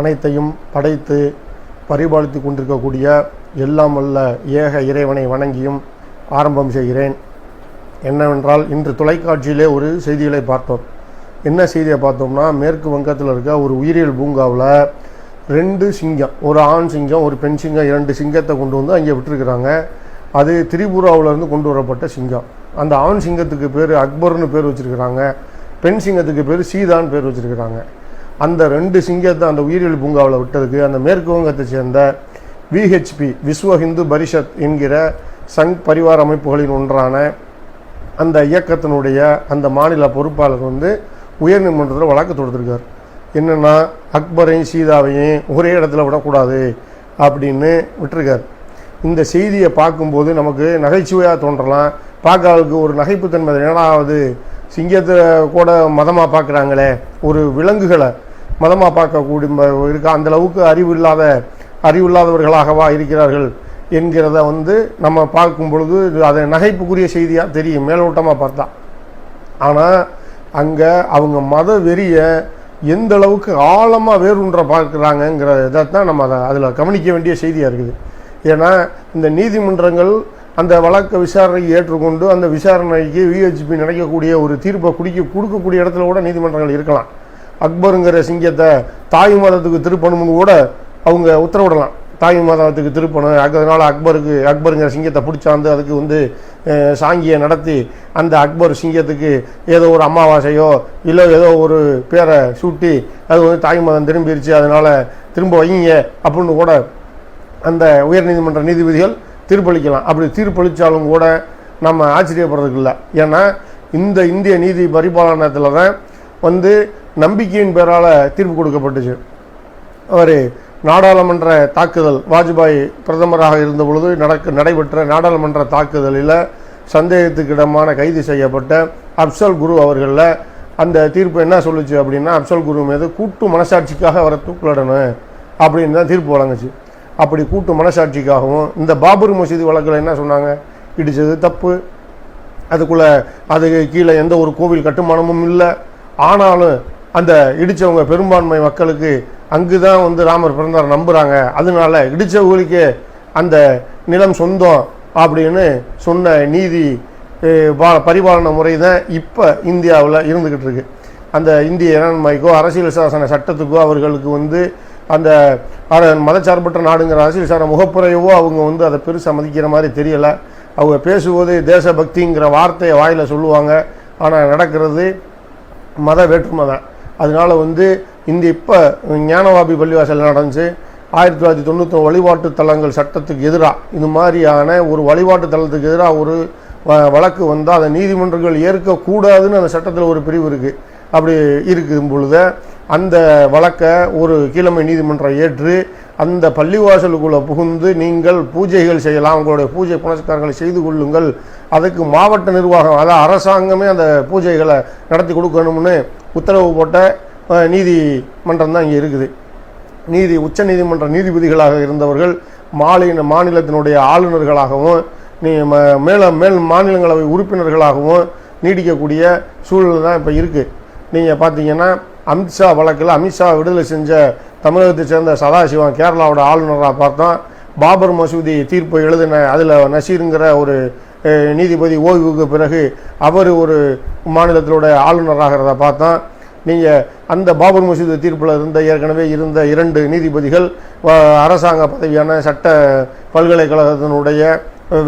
அனைத்தையும் படைத்து பரிபாலித்து கொண்டிருக்கக்கூடிய எல்லாம் வல்ல ஏக இறைவனை வணங்கியும் ஆரம்பம் செய்கிறேன். என்னவென்றால் இன்று தொலைக்காட்சியிலே ஒரு செய்திகளை பார்த்தோம். என்ன செய்தியை பார்த்தோம்னா மேற்கு வங்கத்தில் இருக்க ஒரு உயிரியல் பூங்காவில் ரெண்டு சிங்கம் ஒரு ஆண் சிங்கம் ஒரு பெண் சிங்கம் இரண்டு சிங்கத்தை கொண்டு வந்து அங்கே விட்டுருக்குறாங்க. அது திரிபுராவிலேருந்து கொண்டு வரப்பட்ட சிங்கம். அந்த ஆண் சிங்கத்துக்கு பேர் அக்பர்னு பேர் வச்சுருக்கிறாங்க. பெண் சிங்கத்துக்கு பேர் சீதான்னு பேர் வச்சுருக்கிறாங்க. அந்த ரெண்டு சிங்கத்தை அந்த உயிரியல் பூங்காவில் விட்டதுக்கு அந்த மேற்கு வங்கத்தை சேர்ந்த விஹெச்பி விஸ்வ ஹிந்து பரிஷத் என்கிற சங் பரிவார அமைப்புகளின் ஒன்றான அந்த இயக்கத்தினுடைய அந்த மாநில பொறுப்பாளர் வந்து உயர்நீதிமன்றத்தில் வழக்கு தொடுத்திருக்கார். என்னென்னா அக்பரையும் சீதாவையும் ஒரே இடத்துல விடக்கூடாது அப்படின்னு விட்டுருக்கார். இந்த செய்தியை பார்க்கும்போது நமக்கு நகைச்சுவையாக தோன்றலாம். பார்க்கறதுக்கு ஒரு நகைப்புத்தன்மை ஏனாவது சிங்கத்தை கூட மதமாக பார்க்குறாங்களே. ஒரு விலங்குகளை மதமாக பார்க்கக்கூடிய ம- இருக்க அந்த அளவுக்கு அறிவு இல்லாத அறிவில்லாதவர்களாகவா இருக்கிறார்கள் என்கிறத வந்து நம்ம பார்க்கும் பொழுது அதை அது நகைப்புக்குரிய செய்தியாக தெரியும் மேலோட்டமாக பார்த்தா. ஆனால் அங்கே அவங்க மத வெறியை எந்த அளவுக்கு ஆழமாக வேறுன்ற பார்க்குறாங்கங்கிற தான் நம்ம அதை அதில் கவனிக்க வேண்டிய செய்தியாக இருக்குது. ஏன்னா இந்த நீதிமன்றங்கள் அந்த வழக்க விசாரணையை ஏற்றுக்கொண்டு அந்த விசாரணைக்கு விஹெச்பி நடக்கக்கூடிய ஒரு தீர்ப்பை குடிக்க கொடுக்கக்கூடிய இடத்துல கூட நீதிமன்றங்கள் இருக்கலாம். அக்பருங்கிற சிங்கத்தை தாய் மதத்துக்கு திருப்பணும்னு கூட அவங்க உத்தரவிடலாம். தாய் மதத்துக்கு திருப்பணும். அதனால் அக்பருக்கு அக்பருங்கிற சிங்கத்தை பிடிச்சாந்து அதுக்கு வந்து சாங்கியை நடத்தி அந்த அக்பர் சிங்கத்துக்கு ஏதோ ஒரு அமாவாசையோ இல்லை ஏதோ ஒரு பேரை சூட்டி அது வந்து தாய் மதம் திரும்பிடுச்சு அதனால் திரும்ப வைங்க அப்படின்னு கூட அந்த உயர்நீதிமன்ற நீதிபதிகள் தீர்ப்பளிக்கலாம். அப்படி தீர்ப்பளித்தாலும் கூட நம்ம ஆச்சரியப்படுறதுக்கு இல்லை. ஏன்னா இந்த இந்திய நீதி பரிபாலனத்தில் தான் வந்து நம்பிக்கையின் பேரால் தீர்ப்பு கொடுக்கப்பட்டுச்சு. அவர் நாடாளுமன்ற தாக்குதல் வாஜ்பாய் பிரதமராக இருந்த பொழுது நடக்க நடைபெற்ற நாடாளுமன்ற தாக்குதலில் சந்தேகத்துக்கிடமான கைது செய்யப்பட்ட அப்சல் குரு அவர்களில் அந்த தீர்ப்பு என்ன சொல்லுச்சு அப்படின்னா அப்சல் குரு மீது கூட்டு மனசாட்சிக்காக அவரை தூக்கிலிடணும் அப்படின்னு தான் தீர்ப்பு வழங்குச்சு. அப்படி கூட்டு மனசாட்சிக்காகவும் இந்த பாபர் மசீதி வழக்கில் என்ன சொன்னாங்க? இடிச்சது தப்பு. அதுக்குள்ளே அதுக்கு கீழே எந்த ஒரு கோவில் கட்டுமானமும் இல்லை. ஆனாலும் அந்த இடித்தவங்க பெரும்பான்மை மக்களுக்கு அங்கு தான் வந்து ராமர் பிறந்தார் நம்புகிறாங்க அதனால இடித்தவங்களுக்கே அந்த நிலம் சொந்தம் அப்படின்னு சொன்ன நீதி பா- பரிபாலன முறை தான் இப்போ இந்தியாவில் இருந்துக்கிட்டு இருக்கு. அந்த இந்திய இறையாண்மைக்கோ அரசியல் சாசன சட்டத்துக்கோ அவர்களுக்கு வந்து அந்த மதச்சார்பற்ற நாடுங்கிற அரசியல் சாசன முகப்புறையவோ அவங்க வந்து அதை பெருசாக மதிக்கிற மாதிரி தெரியலை. அவங்க பேசுவது தேசபக்திங்கிற வார்த்தையை வாயில் சொல்லுவாங்க. ஆனால் நடக்கிறது மத வேற்றுமை தான். அதனால வந்து இந்த இப்போ ஞானவாபி பள்ளிவாசல் நடந்துச்சு ஆயிரத்தி தொள்ளாயிரத்தி தொண்ணூற்றி வழிபாட்டு தலங்கள் சட்டத்துக்கு எதிராக இது மாதிரியான ஒரு வழிபாட்டு தலத்துக்கு எதிராக ஒரு வ- வழக்கு வந்தால் அதை நீதிமன்றங்கள் ஏற்கக்கூடாதுன்னு அந்த சட்டத்தில் ஒரு பிரிவு இருக்குது அப்படி இருக்கும் பொழுது அந்த வழக்கை ஒரு கீழமை நீதிமன்றம் ஏற்று அந்த பள்ளிவாசலுக்குள்ளே புகுந்து நீங்கள் பூஜைகள் செய்யலாம் உங்களுடைய பூஜை புனஸ்காரங்களை செய்து கொள்ளுங்கள் அதுக்கு மாவட்ட நிர்வாகம் அதாவது அரசாங்கமே அந்த பூஜைகளை நடத்தி கொடுக்கணும்னு உத்தரவு போட்ட நீதி நீதிமன்றம் தான் இங்கே இருக்குது. நீதி உச்ச நீதிமன்ற நீதிபதிகளாக இருந்தவர்கள் மாநில மாநிலத்தினுடைய ஆளுநர்களாகவும் நீ ம- மேல மேல் மாநிலங்களவை உறுப்பினர்களாகவும் நீடிக்கக்கூடிய சூழல் தான் இப்போ இருக்குது நீங்கள் பார்த்தீங்கன்னா அமித்ஷா வழக்கில் அமித்ஷா விடுதலை செஞ்ச தமிழகத்தை சேர்ந்த சதாசிவம் கேரளாவோட ஆளுநராக பார்த்தோம் பாபர் மசூதி தீர்ப்பு எழுதின அதில் நசீருங்கிற ஒரு நீதிபதி ஓய்வுக்கு பிறகு அவர் ஒரு மாநிலத்தினுடைய ஆளுநராகிறத பார்த்தோம் நீங்கள் அந்த பாபர் மசூதி தீர்ப்பில் இருந்த ஏற்கனவே இருந்த இரண்டு நீதிபதிகள் அரசாங்க பதவியான சட்ட பல்கலைக்கழகத்தினுடைய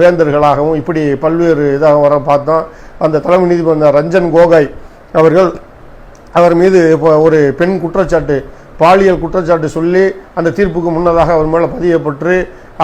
வேந்தர்களாகவும் இப்படி பல்வேறு இதாக வர பார்த்தோம் அந்த தலைமை நீதிபதி ரஞ்சன் கோகாய் அவர்கள் அவர் மீது இப்போ ஒரு பெண் குற்றச்சாட்டு பாலியல் குற்றச்சாட்டு சொல்லி அந்த தீர்ப்புக்கு முன்னதாக அவர் மேலே பதியப்பட்டு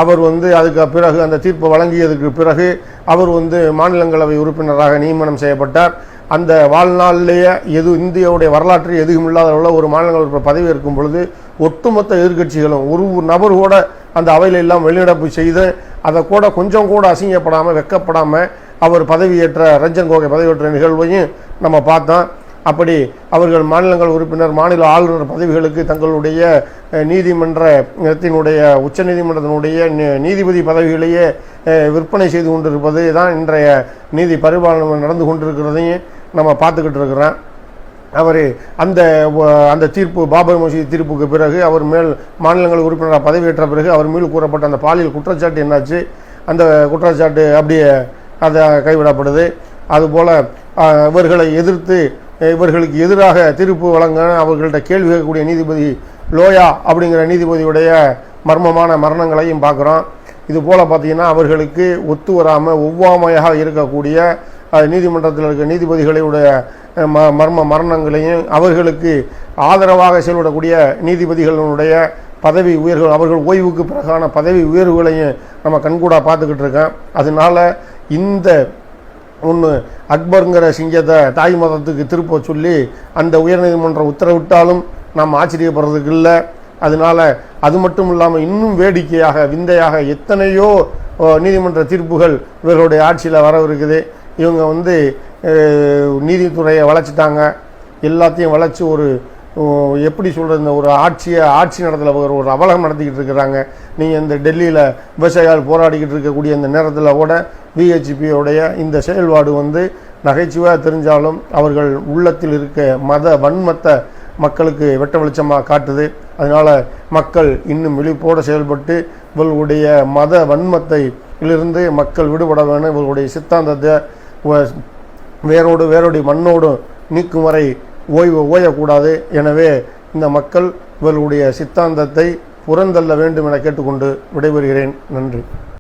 அவர் வந்து அதுக்கு பிறகு அந்த தீர்ப்பு வழங்கியதுக்கு பிறகு அவர் வந்து மாநிலங்களவை உறுப்பினராக நியமனம் செய்யப்பட்டார். அந்த வாழ்நாளிலேயே எது இந்தியாவுடைய வரலாற்றில் எதுவும் இல்லாத அளவுல ஒரு மாநிலங்களவை பதவி இருக்கும் பொழுது ஒட்டுமொத்த எதிர்க்கட்சிகளும் ஒரு நபர் கூட அந்த அவையில் எல்லாம் வெளிநடப்பு செய்து அதை கூட கொஞ்சம் கூட அசிங்கப்படாமல் வெக்கப்படாமல் அவர் பதவியேற்ற ரஞ்சன் கோகை பதவியேற்ற நிகழ்வையும் நம்ம பார்த்தோம். அப்படி அவர்கள் மாநிலங்கள் உறுப்பினர் மாநில ஆளுநர் பதவிகளுக்கு தங்களுடைய நீதிமன்றத்தினுடைய உச்சநீதிமன்றத்தினுடைய நீதிபதி பதவிகளையே விற்பனை செய்து கொண்டிருப்பது தான் இன்றைய நீதி பரிபாலனை நடந்து கொண்டிருக்கிறதையும் நம்ம பார்த்துக்கிட்டு இருக்கிறோம். அவர் அந்த அந்த தீர்ப்பு பாபர் மசூதி தீர்ப்புக்கு பிறகு அவர் மேல் மாநிலங்கள் உறுப்பினராக பதவியேற்ற பிறகு அவர் மீது கூறப்பட்ட அந்த பாலியல் குற்றச்சாட்டு என்னாச்சு? அந்த குற்றச்சாட்டு அப்படியே அதை கைவிடப்படுது. அதுபோல் இவர்களை எதிர்த்து இவர்களுக்கு எதிராக தீர்ப்பு வழங்க அவர்கள்ட்ட கேள்வி கேட்கக்கூடிய நீதிபதி லோயா அப்படிங்கிற நீதிபதியுடைய மர்மமான மரணங்களையும் பார்க்குறோம். இது போல் பார்த்தீங்கன்னா அவர்களுக்கு ஒத்து வராமல் ஒவ்வாமையாக இருக்கக்கூடிய நீதிமன்றத்தில் இருக்க நீதிபதிகளுடைய ம மர்ம மரணங்களையும் அவர்களுக்கு ஆதரவாக செயல்படக்கூடிய நீதிபதிகளுடைய பதவி உயர்வுகள் அவர்கள் ஓய்வுக்கு பிறகான பதவி உயர்வுகளையும் நம்ம கண்கூடாக பார்த்துக்கிட்டு இருக்கோம். அதனால இந்த ஒன்று அக்பருங்கிற சிங்கத்தை தாய் மதத்துக்கு திருப்ப சொல்லி அந்த உயர்நீதிமன்றம் உத்தரவிட்டாலும் நாம் ஆச்சரியப்படுறதுக்கு இல்லை. அதனால அது மட்டும் இல்லாமல் இன்னும் வேடிக்கையாக விந்தையாக எத்தனையோ நீதிமன்ற தீர்ப்புகள் இவர்களுடைய ஆட்சியில் வரவிருக்குது. இவங்க வந்து நீதித்துறையை வளைச்சிட்டாங்க எல்லாத்தையும் வளைச்சி ஒரு எப்படி சொல்கிறது இந்த ஒரு ஆட்சியை ஆட்சி நடத்தில் ஒரு ஒரு அவலகம் நடத்திக்கிட்டு இருக்கிறாங்க. நீங்கள் இந்த டெல்லியில் விவசாயிகள் போராடிக்கிட்டு இருக்கக்கூடிய இந்த நேரத்தில் கூட விஹெச்பியோடைய இந்த செயல்பாடு வந்து நகைச்சுவையாக தெரிஞ்சாலும் அவர்கள் உள்ளத்தில் இருக்க மத வன்மத்தை மக்களுக்கு வெட்ட வெளிச்சமாக காட்டுது. அதனால் மக்கள் இன்னும் விழிப்போடு செயல்பட்டு இவர்களுடைய மத வன்மத்தை இருந்து மக்கள் விடுபட வேணும் இவர்களுடைய சித்தாந்தத்தை வேரோடு வேரோடு மண்ணோடு நீக்கும் வரை ஓய்வு ஓயக்கூடாது. எனவே இந்த மக்கள் இவர்களுடைய சித்தாந்தத்தை புறந்தள்ள வேண்டும் என கேட்டுக்கொண்டு விடைபெறுகிறேன். நன்றி.